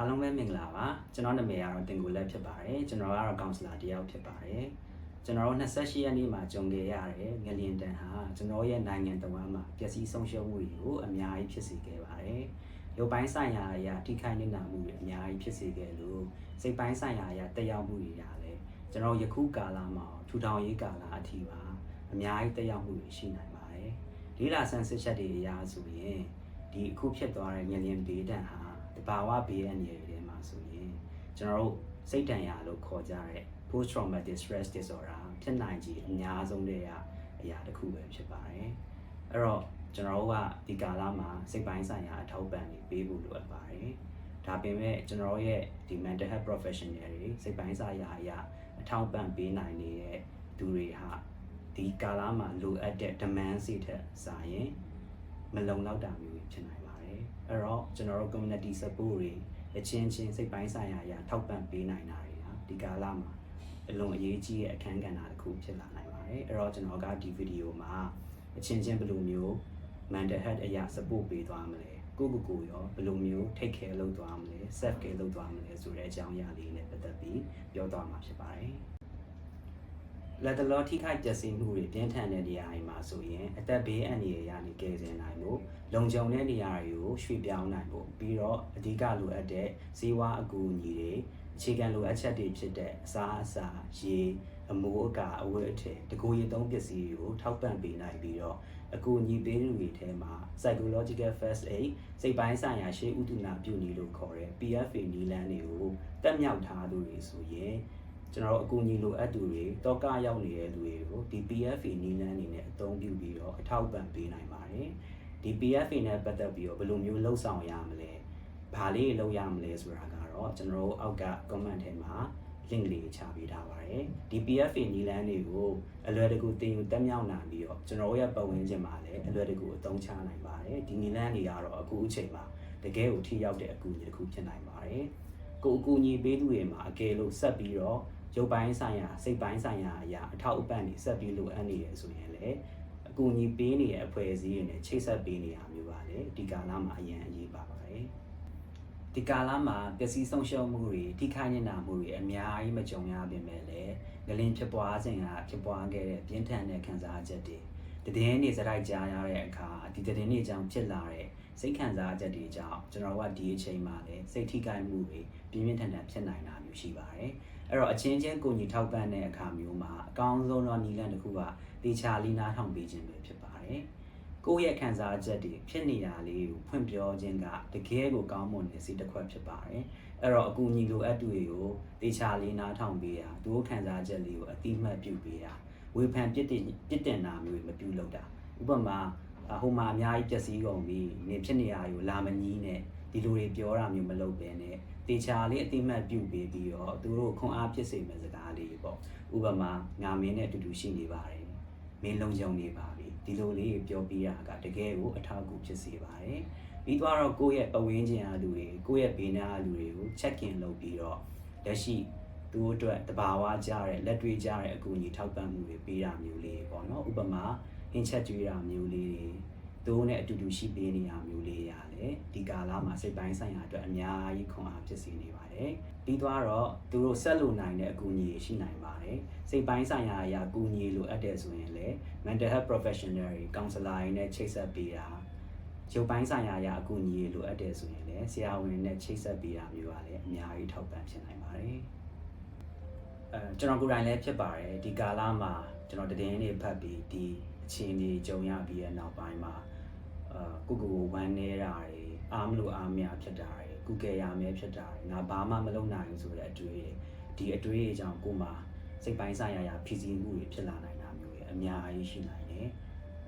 အားလုံးပဲမင်္ဂလာပါကျွန်တော်နာမည်ကတော့တင်ကိုလက်ဖြစ်ပါတယ်ကျွန်တော်ကတော့ကောင်ဆလာတယောက်ဖြစ်ပါတယ်ကျွန်တော်တို့28ရက်နေ့မှာကြုံခဲ့ရတဲ့ငလျင်တန်ဟာကျွန်တော်ရဲ့နိုင်ငံတော်မှာပျက်စီးဆုံးရှုံးမှုတွေကိုအများကြီးဖြစ်စေခဲ့ပါတယ်ရုပ်ပိုင်းဆိုင်ရာအရာထိခိုက်နေတာမှုတွေအများကြီးဖြစ်စေခဲ့လို့စိတ်ပိုင်းဆိုင်ရာအရာတက်ရောက်မှုတွေရာလဲကျွန်တော်ယခုကာလမှာထူထောင်ရေးကာလအထိပါအများကြီးတက်ရောက်မှုတွေရှိနိုင်ပါတယ်လေးလာဆန်းစစ်ချက်တွေအရာဆိုရင်ဒီအခုဖြစ်သွားတဲ့ငလျင်ဒေးတန်ဟာ တဘာဝဘေးအန္တရာယ်တွေမှာဆိုရင်ကျွန်တော်တို့စိတ်တန်ရာလို့ခေါ်ကြတဲ့ post traumatic stress disorder ဖြစ်နိုင်ခြေအများဆုံးတွေကအရာတစ်ခုပဲဖြစ်ပါတယ်အဲ့တော့ကျွန်တော်တို့ကဒီကာလမှာစိတ်ပိုင်းဆိုင်ရာအထောက်ပံ့တွေပေးဖို့လိုအပ်ပါတယ်ဒါပေမဲ့ကျွန်တော်ရဲ့ဒီ mental health professional တွေစိတ်ပိုင်းဆိုင်ရာအရာအထောက်ပံ့ပေးနိုင်နေတဲ့သူတွေဟာဒီကာလမှာလိုအပ်တဲ့ demand စီထက်စာရင်မလုံလောက်တာမျိုးဖြစ်နိုင်ပါ တယ်အဲ့တော့ကျွန်တော်တို့ community support တွေအချင်းချင်းစိတ်ပိုင်းဆိုင်ရာအရာထောက်ပံ့ပေးနိုင်တာတွေဟာဒီကာလမှာအလွန်အရေးကြီးတဲ့အခန်းကဏ္ဍတစ်ခုဖြစ်လာနိုင်ပါတယ်အဲ့တော့ကျွန်တော်ကဒီဗီဒီယိုမှာအချင်းချင်းဘယ်လိုမျိုး mental health အရာ support ပေးသွားမလဲကိုယ့်ကိုယ်ကိုရောဘယ်လိုမျိုး take care လုပ်သွားမလဲ self care လုပ်သွားမလဲဆိုတဲ့အကြောင်းအရာလေးနဲ့ပတ်သက်ပြီးပြောသွားမှာဖြစ်ပါတယ် လက်တလောထိခိုက်ပျက်စီးမှုတွေပြင်းထန်တဲ့နေရာတွေမှာဆိုရင်အသက်ဘေးအန္တရာယ်ရနေကယ်ဆယ်နိုင်ဖို့လုံခြုံတဲ့နေရာတွေကိုရွှေ့ပြောင်းနိုင်ဖို့ပြီးတော့အဓိကလိုအပ်တဲ့ဇီဝအကူအညီတွေအခြေခံလိုအပ်ချက်တွေဖြစ်တဲ့အစားအစာရေအမိုးအကာအဝတ်အထည်တကူရီသုံးပစ္စည်းတွေကိုထောက်ပံ့ပေးနိုင်ပြီးတော့အကူအညီပေးသူတွေထဲမှာ psychological first aid စိတ်ပိုင်းဆိုင်ရာရှေးဥဒနာပြုနည်းလို့ခေါ်တဲ့ PFA နည်းလမ်းတွေကိုတက်မြောက်ထားသူတွေဆိုရင် ကျွန်တော်တို့အကူအညီလိုအပ်သူတွေတောကရောက်နေတဲ့လူတွေကိုဒီ PFA နည်းလမ်းတွေနဲ့အသုံးပြုပြီးတော့အထောက်ပံ့ပေးနိုင်ပါတယ်ဒီ PFA နဲ့ပတ်သက်ပြီးတော့ဘယ်လိုမျိုးလှုပ်ဆောင်ရမလဲဘာလေးလုပ်ရမလဲဆိုတာကတော့ကျွန်တော်တို့အောက်က comment ထဲမှာ link လေးချပေးထားပါတယ်ဒီ PFA နီလန်းတွေကိုအလွယ်တကူတင်ယူတက်မြောက်နိုင်ပြီးတော့ကျွန်တော်ရဲ့ပတ်ဝန်းကျင်မှာလည်းအလွယ်တကူအသုံးချနိုင်ပါတယ်ဒီနီလန်းတွေကတော့အခုအချိန်မှာတကယ်ကိုထိရောက်တဲ့အကူအညီတစ်ခုဖြစ်နိုင်ပါတယ်ကိုအကူအညီပေးသူတွေမှာအကယ်လို့ဆက်ပြီးတော့ ရုပ်ပိုင်းဆိုင်ရာစိတ်ပိုင်းဆိုင်ရာအရာအထောက်အပံ့တွေဆက်ပြီးလိုအပ်နေရဆိုရင်လည်းအကူအညီပေးနေတဲ့အဖွဲ့အစည်းတွေနဲ့ချိတ်ဆက်ပေးနေရမျိုးပါလေဒီကာလမှာအရင်အရေးပါပါတယ်ဒီကာလမှာပျက်စီးဆုံးရှုံးမှုတွေထိခိုက်နေတာမှုတွေအများကြီးမကြုံရပြင်မဲ့လည်းငလင်းဖြစ်ပွားစဉ်ကဖြစ်ပွားခဲ့တဲ့ပြင်းထန်တဲ့ခံစားချက်တွေတည်င်းနေစရိုက်ကြားရတဲ့အခါဒီတည်င်းနေကြောင့်ဖြစ်လာတဲ့စိတ်ခံစားချက်တွေကြောင့်ကျွန်တော်တို့ကဒီအချိန်မှာလည်းစိတ်ထိခိုက်မှုတွေပြင်းပြင်းထန်ထန်ဖြစ်နိုင်တာမျိုးရှိပါတယ် အဲ့တော့အချင်းချင်းကိုညီထောက်ပံ့တဲ့အခါမျိုးမှာအကောင်းဆုံးတော့နီလန်တစ်ခုကတေချာလေးနားထောင်ပေးခြင်းပဲဖြစ်ပါတယ်ကိုယ့်ရဲ့ခံစားချက်တွေဖြစ်နေတာလေးကိုဖွင့်ပြောခြင်းကတကယ်ကိုကောင်းမွန်တဲ့စိတ်တစ်ခွက်ဖြစ်ပါတယ်အဲ့တော့အကူအညီလိုအပ်သူတွေကိုတေချာလေးနားထောင်ပေးတာသူတို့ခံစားချက်လေးကိုအတိမတ်ပြုပေးတာဝေဖန်ပြစ်တင်ပြစ်တင်တာမျိုးမပြုလုပ်တာဥပမာဟိုမှာအများကြီးပျက်စီးကုန်ပြီနေဖြစ်နေရယူလာမကြီးနဲ့ဒီလိုတွေပြောတာမျိုးမလုပ်ဘဲနဲ့ တေချာလေးအတိမတ်ပြုပေးပြီးတော့သူတို့ခွန်အားဖြစ်စေမယ့်စကားလေးပေါ့ဥပမာငါမင်းနဲ့အတူတူရှိနေပါတယ်မင်းလုံးကြုံနေပါပြီဒီလိုလေးပြောပြရတာကတကယ်ကိုအထောက်အကူဖြစ်စေပါတယ်ပြီးတော့ကိုယ့်ရဲ့ပဝင်းချင်းအားလူတွေကိုယ့်ရဲ့ဘေးနားအားလူတွေကို check in လုပ်ပြီးတော့လက်ရှိသူတို့အတွက်တဘာဝကြတဲ့လက်တွေ့ကြတဲ့အကူအညီထောက်ပံ့မှုတွေပေးတာမျိုးလေးပေါ့နော်ဥပမာဟင်းချက်ကျွေးတာမျိုးလေးတွေ သူတို့နဲ့အတူတူရှိပေးနေရမျိုးလေးရတယ်ဒီကာလမှာစိတ်ပိုင်းဆိုင်ရာအတွက်အများကြီးခွန်အားဖြစ်စေနေပါတယ်ပြီးသွားတော့သူတို့ဆက်လို့နိုင်တဲ့အကူအညီရှိနိုင်ပါတယ်စိတ်ပိုင်းဆိုင်ရာအရာအကူအညီလိုအပ်တယ်ဆိုရင်လည်း mental health professional တွေ counselor တွေနဲ့ချိတ်ဆက်ပေးတာရုပ်ပိုင်းဆိုင်ရာအရာအကူအညီလိုအပ်တယ်ဆိုရင်လည်းဆရာဝန်နဲ့ချိတ်ဆက်ပေးတာမျိုးပါလေအများကြီးထောက်ပံ့ဖြစ်နိုင်ပါတယ်အဲကျွန်တော်ကိုယ်တိုင်လည်းဖြစ်ပါတယ်ဒီကာလမှာကျွန်တော်တည်င်းနေဖတ်ပြီးဒီအခြေအနေကြုံရပြီးတဲ့နောက်ပိုင်းမှာ အာကိုကိုကိုဝမ်းနေတာတွေအားမလို့အားမရဖြစ်တာတွေကုကယ်ရမဲဖြစ်တာတွေငါဘာမှမလုပ်နိုင်ဘူးဆိုတဲ့အတွေ့တွေဒီအတွေ့အကြောင်းကိုမှစိတ်ပိုင်းဆိုင်ရာရာဖြစ်စီမှုတွေဖြစ်လာနိုင်တာမျိုးတွေအများကြီးရှိနိုင်တယ်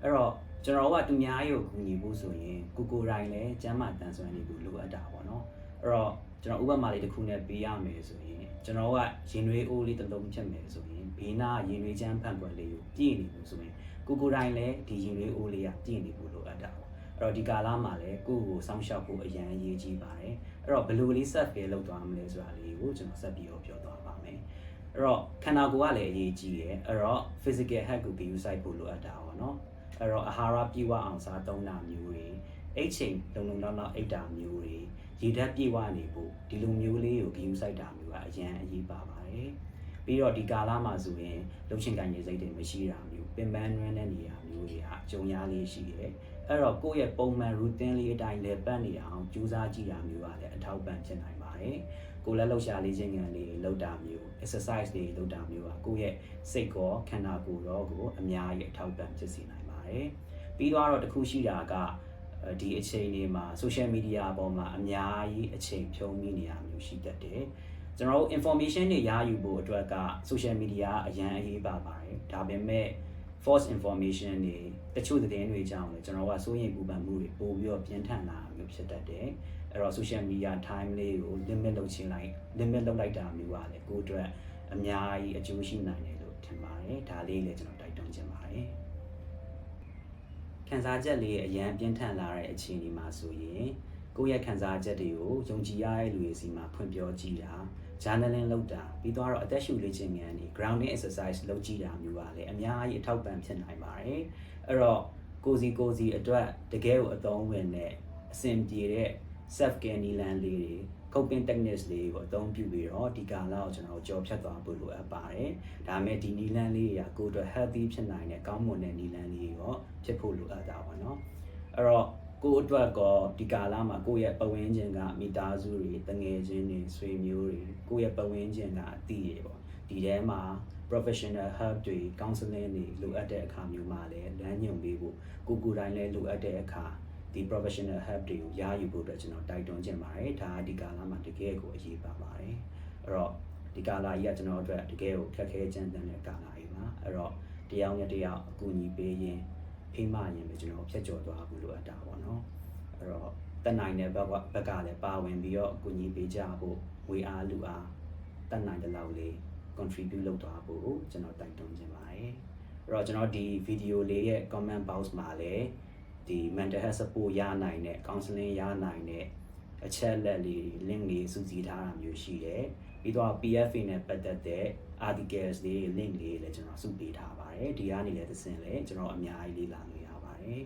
အဲ့တော့ကျွန်တော်ကသူများရုပ်ကူညီဖို့ဆိုရင်ကိုကိုတိုင်းလည်းကျမ်းမာတန်ဆွမ်းနေဖို့လိုအပ်တာပေါ့နော်အဲ့တော့ကျွန်တော်ဥပမာလေးတစ်ခုနဲ့ပေးရမယ်ဆိုရင်ကျွန်တော်ကရင်နွေးအိုးလေးတစ်လုံးဖြစ်မယ်ဆိုရင်ဘေးနာရင်နွေးချမ်းဖန်ခွက်လေးကိုပြည့်နေဖို့ဆိုရင်ကိုကိုတိုင်းလည်းဒီရင်နွေးအိုးလေးကပြည့်နေဖို့လိုအပ်တာပေါ့ အဲ့တော့ဒီကာလမှာလည်းကိုယ့်ကိုစောင့်ရှောက်ဖို့အရန်အရေးကြီးပါတယ်အဲ့တော့ဘယ်လိုလေး set ပဲလုပ်သွားမလဲဆိုတာလေးကိုကျွန်တော်ဆက်ပြီးတော့ပြောသွားပါမယ်အဲ့တော့ခန္ဓာကိုယ်ကလည်းအရေးကြီးတယ်အဲ့တော့ physical health ကို view site ဖို့လိုအပ်တာပေါ့နော်အဲ့တော့အာဟာရပြည့်ဝအောင်စားသုံးတာမျိုးတွေအိတ်ချိန်လုံလုံလောက်လောက်အိတ်တာမျိုးတွေရည်ဓာတ်ပြေဝနေဖို့ဒီလိုမျိုးလေးကိုဂရုစိုက်တာမျိုးကအရန်အရေးပါပါတယ်ပြီးတော့ဒီကာလမှာဆိုရင်လုံချင်ကန်ရေးစိတ်တွေမရှိတာမျိုးပင်ပန်းနွမ်းတဲ့နေရာမျိုးတွေကအကြုံရလေးရှိတယ် အဲ့တော့ကိုယ့်ရဲ့ပုံမှန် routine လေးအတိုင်းလည်းပတ်နေအောင်ကြိုးစားကြည့်တာမျိုးကလည်းအထောက်ပံ့ဖြစ်နိုင်ပါတယ်ကိုယ်လည်းလှုပ်ရှားလေးခြင်းငံလေးလုပ်တာမျိုး exercise တွေလုပ်တာမျိုးကကိုယ့်ရဲ့စိတ်ကောခန္ဓာကိုယ်ရောကိုအများကြီးအထောက်ပံ့ဖြစ်စေနိုင်ပါတယ်ပြီးတော့တစ်ခုရှိတာကဒီအချိန်လေးမှာ social media အပေါ်မှာအများကြီးအချိန်ဖြုံးမိနေရမျိုးရှိတတ်တယ်ကျွန်တော်တို့ information တွေရယူဖို့အတွက်က social media အရန်အရေးပါပါတယ်ဒါပေမဲ့ false information တွေတချို့သတင်းတွေကြောင့်လည်းကျွန်တော်ကစိုးရိမ်ပူပန်မှုတွေပို့ပြီးတော့ပြင်းထန်လာမျိုးဖြစ်တတ်တယ်အဲ့တော့ social media time လေးကို limit လုပ်ခြင်းလိုက် limit လုပ်လိုက်တာမျိုးပါလေကိုယ့်အတွက်အများကြီးအကျိုးရှိနိုင်တယ်လို့ထင်ပါတယ်ဒါလေးလည်းကျွန်တော်တိုက်တွန်းချင်ပါတယ်ခံစားချက်လေးအရန်ပြင်းထန်လာတဲ့အခြေအနေမှာဆိုရင် ကိုယ့်ရဲ့ခံစားချက်တွေကိုယုံကြည်ရတဲ့လူတွေစီမှာဖွင့်ပြောကြည့်တာ journaling လုပ်တာပြီးတော့အသက်ရှူလေ့ကျင့်ခန်းတွေ grounding exercise လုပ်ကြည့်တာမျိုးပါလေအများကြီးအထောက်ပံ့ဖြစ်နိုင်ပါတယ်အဲ့တော့ကိုစီကိုစီအတွက်တကယ်ကိုအသုံးဝင်တဲ့အဆင်ပြေတဲ့ self care နည်းလမ်းလေးတွေ coping techniques လေးကိုအသုံးပြုပြီးတော့ဒီကာလကိုကျွန်တော်ကြော်ဖြတ်သွားဖို့လိုအပ်ပါတယ်ဒါမဲ့ဒီနည်းလမ်းလေးတွေကကိုယ်အတွက် healthy ဖြစ်နိုင်တဲ့ကောင်းမွန်တဲ့နည်းလမ်းလေးတွေရောဖြစ်ဖို့လိုအပ်တာပေါ့နော်အဲ့တော့ ကိုယ့်အတွက်ကောဒီကာလမှာကိုယ့်ရဲ့ပဝန်းကျင်ကမိသားစုတွေတငယ်ချင်းတွေဆွေမျိုးတွေကိုယ့်ရဲ့ပဝန်းကျင်ကအသီးတွေပေါ့ဒီထဲမှာ professional help တွေ counseling တွေလိုအပ်တဲ့အခါမျိုးမှာလည်းလမ်းညွှန်ပေးဖို့ကိုကိုယ်တိုင်လည်းလိုအပ်တဲ့အခါဒီ professional help တွေကိုရယူဖို့အတွက်ကျွန်တော်တိုက်တွန်းချင်ပါတယ်ဒါဒီကာလမှာတကယ်ကိုအရေးပါပါတယ်အဲ့တော့ဒီကာလကြီးကကျွန်တော်အတွက်တကယ်ကိုခက်ခဲကြမ်းတမ်းတဲ့ကာလကြီးပါအဲ့တော့တရားနဲ့တရားအကူအညီပေးရင် ဖိမရင်ပဲကျွန်တော်ဖြတ်ကျော်သွားဖို့လိုအပ်တာပေါ့နော်အဲ့တော့တက်နိုင်တဲ့ဘက်ကဘက်ကလည်းပါဝင်ပြီးတော့အကူအညီပေးကြဖို့ဝေအားလူအားတက်နိုင်တဲ့လောက်လေး contribute လုပ်သွားဖို့ကျွန်တော်တိုက်တွန်းခြင်းပါတယ်အဲ့တော့ကျွန်တော်ဒီ video လေးရဲ့ comment box မှာလည်းဒီ mental health support ရနိုင်တဲ့ counseling ရနိုင်တဲ့အချက်လက်လေး link လေးစုစည်းထားတာမျိုးရှိတယ်ပြီးတော့ PFA နဲ့ပတ်သက်တဲ့ articles လေး link လေးလည်းကျွန်တော်စုပေးထားပါ တယ်ဒီကနေလည်းသင်လည်းကျွန်တော်အများကြီးလေ့လာလို့ရပါတယ်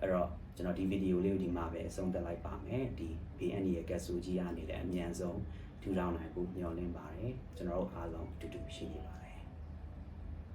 အဲ့တော့ကျွန်တော်ဒီဗီဒီယိုလေးကိုဒီမှာပဲအဆုံးသတ်လိုက်ပါမယ်ဒီ BN ရဲ့ကက်ဆူကြီးကနေလည်းအမြန်ဆုံးထူထောင်နိုင်ဖို့မျှော်လင့်ပါတယ်ကျွန်တော်တို့အားလုံးအတူတူရှိနေပါတယ်